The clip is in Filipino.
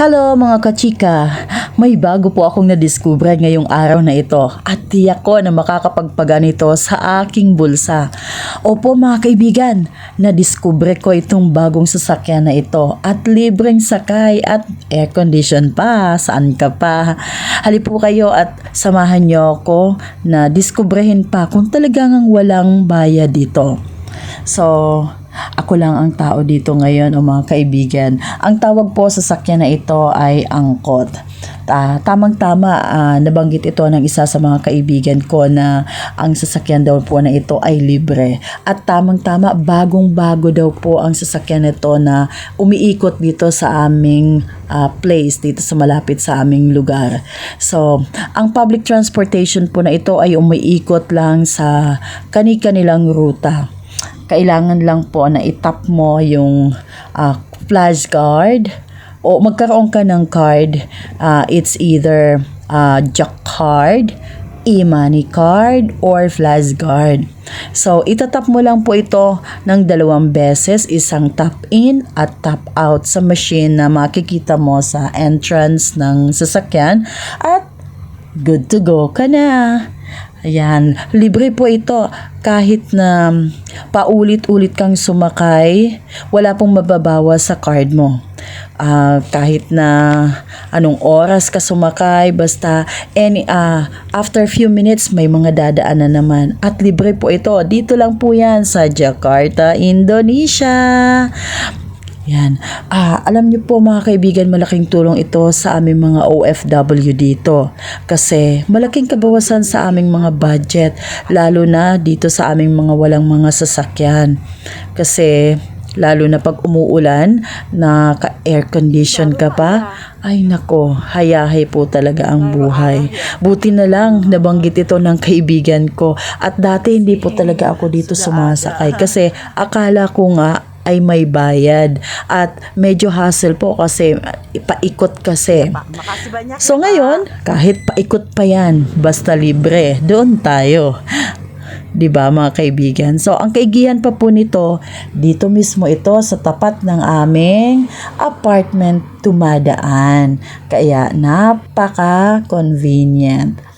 Hello mga kachika! May bago po akong nadiskubre ngayong araw na ito at tiyak ko na makakapagpaganito sa aking bulsa. Opo mga kaibigan, nadiskubre ko itong bagong sasakyan na ito at libreng sakay at air condition pa. Saan ka pa? Hali po kayo at samahan niyo ako na diskubrehin pa kung talagang walang bayad dito. So, ako lang ang tao dito ngayon o mga kaibigan. Ang tawag po sa sakyan na ito ay angkot. Ta tamang-tama ah, nabanggit ito ng isa sa mga kaibigan ko na ang sasakyan daw po na ito ay libre. At tamang-tama bagong-bago daw po ang sasakyan nito na umiikot dito sa aming ah, place dito sa malapit sa aming lugar. So, ang public transportation po na ito ay umiikot lang sa kani-kanilang ruta kailangan lang po na itap mo yung ah, flash card o magkaroon ka ng card. ah, it's either uh, jack card, e-money card, or flash card. So, itatap mo lang po ito ng dalawang beses, isang tap in at tap out sa machine na makikita mo sa entrance ng sasakyan at good to go ka na. Ayan, libre po ito kahit na paulit-ulit kang sumakay, wala pong mababawas sa card mo. Ah, kahit na anong oras ka sumakay, basta any ah, after few minutes may mga dadaan na naman. At libre po ito. Dito lang po yan sa Jakarta, Indonesia. Yan. Ah, alam niyo po mga kaibigan, malaking tulong ito sa aming mga OFW dito. Kasi malaking kabawasan sa aming mga budget, lalo na dito sa aming mga walang mga sasakyan. Kasi lalo na pag umuulan, na air condition ka pa, ay nako, hayahay po talaga ang buhay. Buti na lang nabanggit ito ng kaibigan ko. At dati hindi po talaga ako dito sumasakay kasi akala ko nga ay may bayad at medyo hassle po kasi paikot kasi. So ngayon, kahit paikot pa yan, basta libre, doon tayo. 'Di ba mga kaibigan? So ang kaigihan pa po nito, dito mismo ito sa tapat ng aming apartment tumadaan. Kaya napaka-convenient.